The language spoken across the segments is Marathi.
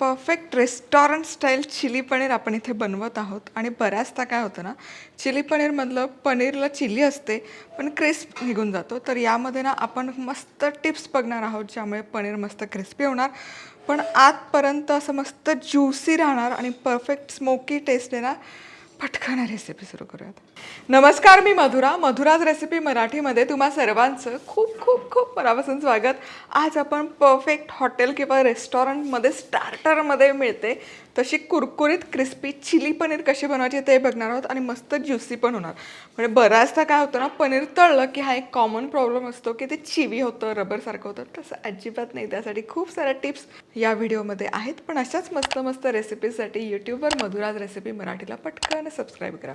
Perfect restaurant style chilli paneer आपण इथे बनवत आहोत. आणि बऱ्याचदा काय होतं ना चिली पनीरमधलं पनीरला चिली असते पण क्रिस्प निघून जातो. तर यामध्ये ना आपण मस्त टिप्स बघणार आहोत ज्यामुळे पनीर मस्त क्रिस्पी होणार. पण आतपर्यंत असं मस्त ज्युसी राहणार आणि परफेक्ट स्मोकी टेस्ट येणार पटकन रेसिपी सुरू करूयात. नमस्कार मी मधुरा. मधुराज रेसिपी मराठीमध्ये तुम्हा सर्वांचं खूप खूप खूप मनापासून स्वागत. आज आपण परफेक्ट हॉटेल किंवा रेस्टॉरंटमध्ये स्टार्टरमध्ये मिळते. तशी कुरकुरीत क्रिस्पी चिली पनीर कशी बनवायची ते बघणार आहोत आणि मस्त ज्युसी पण होणार. म्हणजे बऱ्याचदा काय होतं ना पनीर तळलं की हा एक कॉमन प्रॉब्लेम असतो की ते चिवी होतं रबरसारखं होतं. तसं अजिबात नाही. त्यासाठी खूप साऱ्या टिप्स या व्हिडिओमध्ये आहेत. पण अशाच मस्त मस्त रेसिपीसाठी यूट्यूबवर मधुराज रेसिपी मराठीला पटकन सबस्क्राईब करा.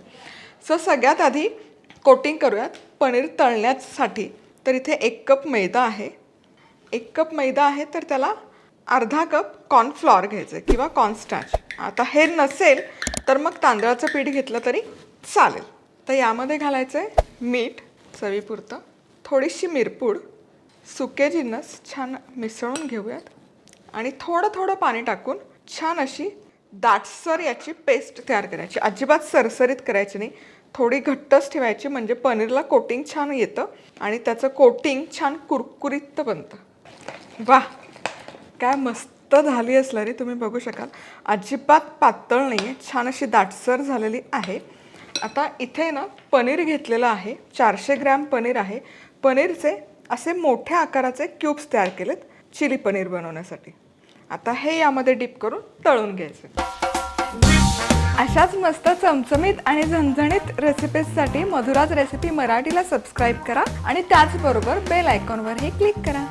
सो सगळ्यात आधी कोटिंग करूयात. पनीर तळण्यासाठी. तर इथे एक कप मैदा आहे. एक कप मैदा आहे तर त्याला अर्धा कप कॉर्नफ्लॉर घ्यायचं आहे किंवा कॉर्नस्टार्च. आता हे नसेल तर मग तांदळाचं पीठ घेतलं तरी चालेल. तर यामध्ये घालायचं आहे मीठ चवीपुरतं. थोडीशी मिरपूड सुके जिन्नस छान मिसळून घेऊयात. आणि थोडं थोडं पाणी टाकून छान अशी दाटसर याची पेस्ट तयार करायची. अजिबात सरसरीत करायची नाही. थोडी घट्टच ठेवायची म्हणजे पनीरला कोटिंग छान येतं आणि त्याचं कोटिंग छान कुरकुरीत बनतं. वा काय मस्त झाली असलं रे तुम्ही बघू शकाल. अजिबात पातळ नाही आहे छान अशी दाटसर झालेली आहे. आता इथे ना पनीर घेतलेलं आहे. चारशे ग्रॅम पनीर आहे. पनीरचे असे मोठ्या आकाराचे क्यूब्स तयार केलेत चिली पनीर बनवण्यासाठी. आता हे यामध्ये डिप करून तळून घ्यायचे. अशाच मस्त चमचमीत आणि झणझणीत रेसिपीजसाठी मधुराज रेसिपी मराठीला सबस्क्राईब करा आणि त्याचबरोबर बेल आयकॉनवरही क्लिक करा.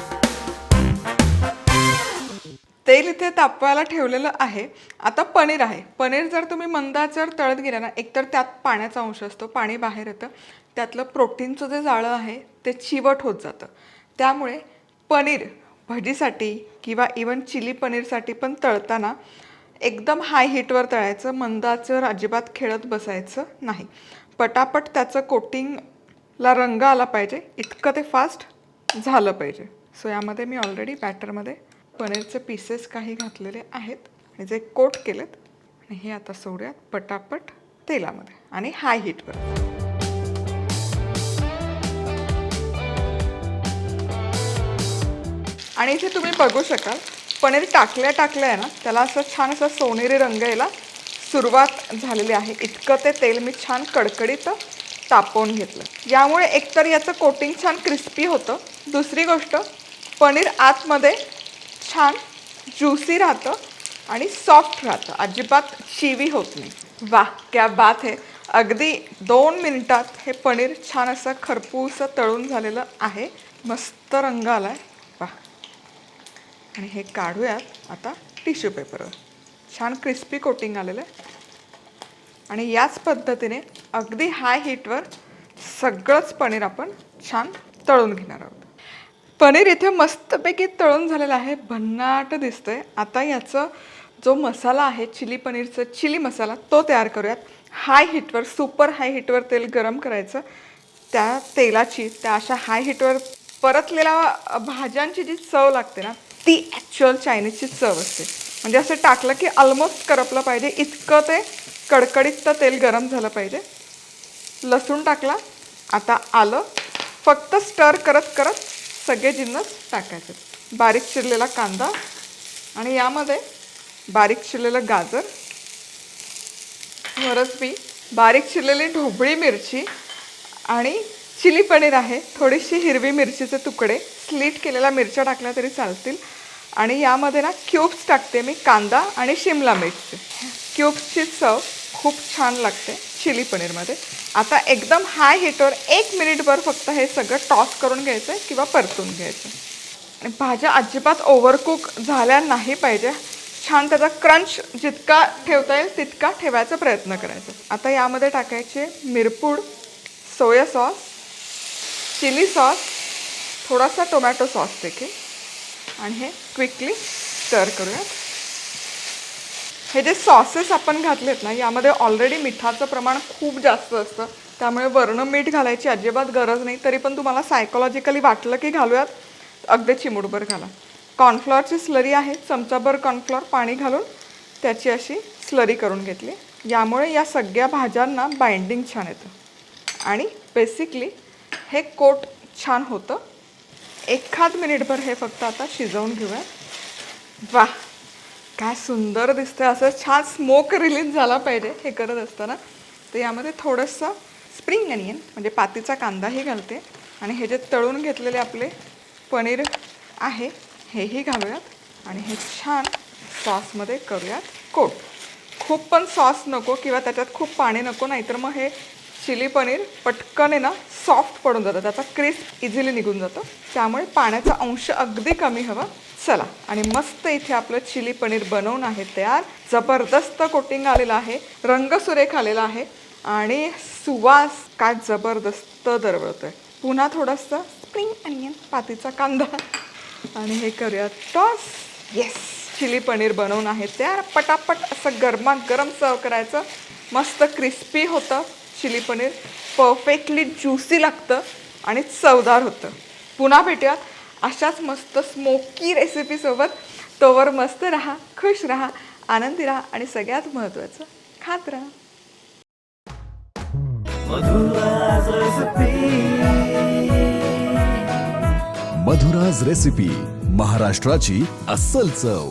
तेल इथे तापवायला ठेवलेलं आहे. आता पनीर आहे. पनीर जर तुम्ही मंदाचर तळत गेला ना एकतर त्यात पाण्याचा अंश असतो पाणी बाहेर येतं. त्यातलं प्रोटीनचं जे जाळं आहे ते चिवट होत जातं. त्यामुळे पनीर भजीसाठी किंवा इवन चिली पनीरसाठी पण तळताना एकदम हाय हीटवर तळायचं मंदाचं अजिबात खेळत बसायचं नाही. पटापट त्याचं कोटिंगला रंग आला पाहिजे. इतकं ते फास्ट झालं पाहिजे. सो यामध्ये मी ऑलरेडी बॅटरमध्ये पनीरचे पीसेस काही घातलेले आहेत आणि जे कोट केलेत आणि हे आता सोडूयात पटापट तेलामध्ये आणि हाय हीटवर आणि इथे तुम्ही बघू शकाल पनीर टाकल्या टाकल्या आहे ना त्याला असं छान असं सोनेरी रंग यायला सुरुवात झालेली आहे. इतकं ते तेल मी छान कडकडीत तापवून घेतलं. यामुळे एकतर याचं कोटिंग छान क्रिस्पी होतं. दुसरी गोष्ट पनीर आतमध्ये छान ज्युसी राहतं आणि सॉफ्ट राहतं. अजिबात चिवी होत नाही. वा क्या बात आहे अगदी दोन मिनिटात हे पनीर छान असं खरपूसं तळून झालेलं आहे. मस्त रंग आला आहे वा आणि हे काढूयात आता टिश्यू पेपरवर छान क्रिस्पी कोटिंग आलेलं आहे. आणि याच पद्धतीने अगदी हाय हीटवर सगळंच पनीर आपण छान तळून घेणार आहोत. पनीर इथे मस्तपैकी तळून झालेलं आहे. भन्नाट दिसतंय. आता याचं जो मसाला आहे चिली पनीरचं चिली मसाला तो तयार करूयात. हाय हीटवर सुपर हाय हीटवर तेल गरम करायचं. त्या तेलाची त्या अशा हाय हीटवर परतलेल्या भाज्यांची जी चव लागते ना ती ॲक्च्युअल चायनीजची चव असते. म्हणजे असं टाकलं की ऑलमोस्ट करपलं पाहिजे. इतकं ते कडकडीत तेल गरम झालं पाहिजे. लसूण टाकला. आता आलं. फक्त स्टर करत करत सगळे जिन्नस टाकायचे. बारीक चिरलेला कांदा आणि यामध्ये बारीक चिरलेलं गाजर वरसबी बारीक चिरलेली ढोबळी मिरची आणि चिली पनीर आहे. थोडीशी हिरवी मिरचीचे तुकडे स्लीट केलेल्या मिरच्या टाकल्या तरी चालतील. आणि यामध्ये ना क्यूब्स टाकते मी कांदा आणि शिमला मिरची. क्यूब्सची चव खूप छान लागते चिली पनीरमध्ये. आता एकदम हाय हीटवर एक मिनिटभर फक्त हे सगळं टॉस करून घ्यायचं किंवा परतून घ्यायचं आणि भाज्या अजिबात ओव्हरकुक झाल्या नाही पाहिजे. छान त्याचा क्रंच जितका ठेवता येईल तितका ठेवायचा प्रयत्न करायचा. आता यामध्ये टाकायचे मिरपूड सोया सॉस चिली सॉस थोडासा टोमॅटो सॉस देखील. आणि हे क्विकली स्टर करूयात. हे जे सॉसेस आपण घातलेत ना यामध्ये ऑलरेडी मिठाचं प्रमाण खूप जास्त असतं. त्यामुळे वर्ण मीठ घालायची अजिबात गरज नाही तरी पण तुम्हाला सायकोलॉजिकली वाटलं की घालूयात. अगदी चिमूटभर घाला. कॉर्नफ्लॉरची स्लरी आहे चमचाभर कॉर्नफ्लॉर पाणी घालून त्याची अशी स्लरी करून घेतली. यामुळे या सगळ्या भाज्यांना बाइंडिंग छान येतं. आणि बेसिकली हे कोट छान होतं. एखाद मिनिटभर हे फक्त आता शिजवून घेऊया. वा काय सुंदर दिसतं असं छान स्मोक रिलीज झाला पाहिजे. हे करत असताना. तर यामध्ये थोडंसं स्प्रिंग अनियन म्हणजे पातीचा कांदाही घालते. आणि हे जे तळून घेतलेले आपले पनीर आहे हेही घालूयात. आणि हे छान सॉसमध्ये करूयात. कोट. खूप पण सॉस नको किंवा त्याच्यात खूप पाणी नको नाहीतर मग हे चिली पनीर पटकन आहे ना सॉफ्ट पडून जातं. त्याचा क्रिस्प इझिली निघून जातो. त्यामुळे पाण्याचा अंश अगदी कमी हवा. चला. आणि मस्त इथे आपलं चिली पनीर बनवून आहे तयार. जबरदस्त कोटिंग आलेलं आहे. रंग सुरेख आलेला आहे. आणि सुवास काय जबरदस्त दरवळतोय. पुन्हा थोडंसं स्प्रिंग अनियन पातीचा कांदा. आणि हे करूया टॉस येस चिली पनीर बनवून आहे तयार. पटापट असं गरमा गरम सर्व करायचं. मस्त क्रिस्पी होतं. चिली पनीर परफेक्टली ज्युसी लागतं आणि चवदार होतं. पुन्हा भेटूयात अशाच मस्त स्मोकी रेसिपीसोबत तोवर मस्त राहा खुश राहा आनंदी राहा आणि सगळ्यात महत्त्वाचं खात राहा. मधुराज रेसिपी महाराष्ट्राची अस्सल चव.